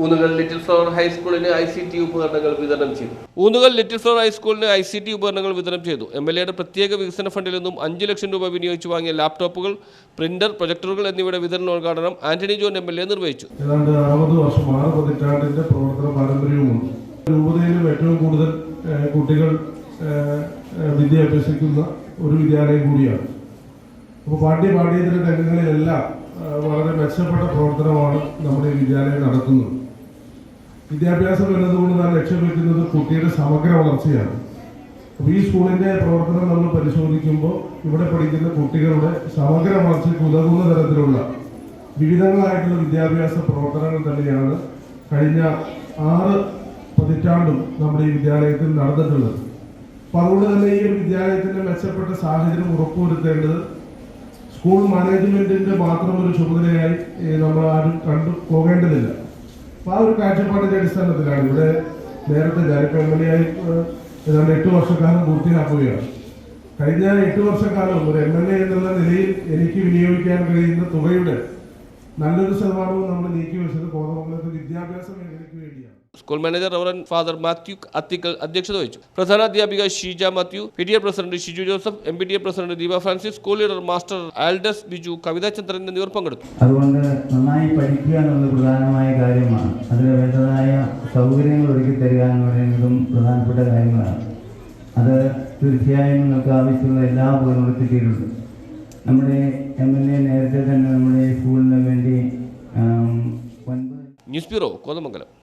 Oonnukal Little Flower ഹൈസ്കൂളിന് I C T ഉപകരണങ്ങൾ വിതരണം ചെയ്തു. ഊന്നുകൽ ലിറ്റിൽ ഫ്ലവർ ഹൈസ്കൂളിന് ഐ സി ടി ഉപകരണങ്ങൾ വിതരണം ചെയ്തു. എം എൽ എയുടെ പ്രത്യേക വികസന ഫണ്ടിൽ നിന്നും അഞ്ച് ലക്ഷം രൂപ വിനിയോഗിച്ച് വാങ്ങിയ ലാപ്ടോപ്പുകൾ പ്രിന്റർ പ്രൊജക്ടറുകൾ എന്നിവയുടെ വിതരണോദ്ഘാടനം Antony John M L A നിർവഹിച്ചു. ഏതാണ്ട് അറുപത് വർഷം ആറ് പതിറ്റാണ്ടിന്റെ പ്രവർത്തന പാരമ്പര്യവുമുണ്ട് രൂപതയിലും ഏറ്റവും കൂടുതൽ കുട്ടികൾ വിദ്യ അഭ്യസിക്കുന്ന ഒരു വിദ്യാലയം കൂടിയാണ്. അപ്പോൾ പാഠ്യ പാഠ്യേതര രംഗങ്ങളിലെല്ലാം വളരെ മെച്ചപ്പെട്ട പ്രവർത്തനമാണ് നമ്മുടെ വിദ്യാലയം നടത്തുന്നത്. വിദ്യാഭ്യാസം എന്നതുകൊണ്ട് നാം ലക്ഷ്യം വയ്ക്കുന്നത് കുട്ടിയുടെ സമഗ്ര വളർച്ചയാണ്. അപ്പോൾ ഈ സ്കൂളിന്റെ പ്രവർത്തനം നമ്മൾ പരിശോധിക്കുമ്പോൾ ഇവിടെ പഠിക്കുന്ന കുട്ടികളുടെ സമഗ്ര വളർച്ചയ്ക്ക് ഉതകുന്ന തരത്തിലുള്ള വിവിധങ്ങളായിട്ടുള്ള വിദ്യാഭ്യാസ പ്രവർത്തനങ്ങൾ തന്നെയാണ് കഴിഞ്ഞ ആറ് പതിറ്റാണ്ടും നമ്മുടെ ഈ വിദ്യാലയത്തിൽ നടന്നിട്ടുള്ളത്. അപ്പോൾ അതുകൊണ്ട് തന്നെ ഈ വിദ്യാലയത്തിന്റെ മെച്ചപ്പെട്ട സാഹചര്യം ഉറപ്പുവരുത്തേണ്ടത് സ്കൂൾ മാനേജ്മെന്റിന്റെ മാത്രം ഒരു ചുമതലയായി നമ്മൾ ആരും കണ്ടു പോകേണ്ടതില്ല. അപ്പൊ ആ ഒരു കാഴ്ചപ്പാടിന്റെ അടിസ്ഥാനത്തിലാണ് ഇവിടെ നേരത്തെ ഞാനിപ്പോ എം എൽ എ ആയി ഏതാണ്ട് എട്ട് വർഷക്കാലം പൂർത്തിയാക്കുകയാണ്. കഴിഞ്ഞ എട്ട് വർഷക്കാലം ഒരു എം എൽ എ എന്നുള്ള നിലയിൽ എനിക്ക് വിനിയോഗിക്കാൻ കഴിയുന്ന തുകയുടെ നല്ലൊരു ശതമാനവും നമ്മൾ നീക്കി വെച്ചത് കോതമംഗലത്ത് വിദ്യാഭ്യാസ മേഖലയ്ക്ക് വേണ്ടിയാണ്. School manager reverend father Mathew Athikkal അധ്യക്ഷത വഹിച്ചു. പ്രധാന അധ്യാപിക Sheeja Mathew P T A president Shiju Joseph M P T A president Deepa Francis school leader master Aldus Biju Kavitha Chandran എന്നിവർ പങ്കെടുത്തു. അതുകൊണ്ട് നന്നായി പഠിക്കുക എന്നുള്ളത് പ്രധാനമായ കാര്യമാണ്. അതിന് വേണ്ടതായ സൗകര്യങ്ങൾ ഒരുക്കി തരിക എന്ന് പറയുന്നതും പ്രധാനപ്പെട്ട കാര്യങ്ങളാണ്. അത് തീർച്ചയായും നിങ്ങൾക്ക് ആവശ്യമുള്ള എല്ലാ ഉപകരണങ്ങളും കിട്ടിയിട്ടുണ്ട്. നമ്മുടെ എം എൽ എ നേരത്തെ തന്നെ നമ്മുടെ സ്കൂളിന് വേണ്ടി ന്യൂസ് ബ്യൂറോ കോതമംഗലം.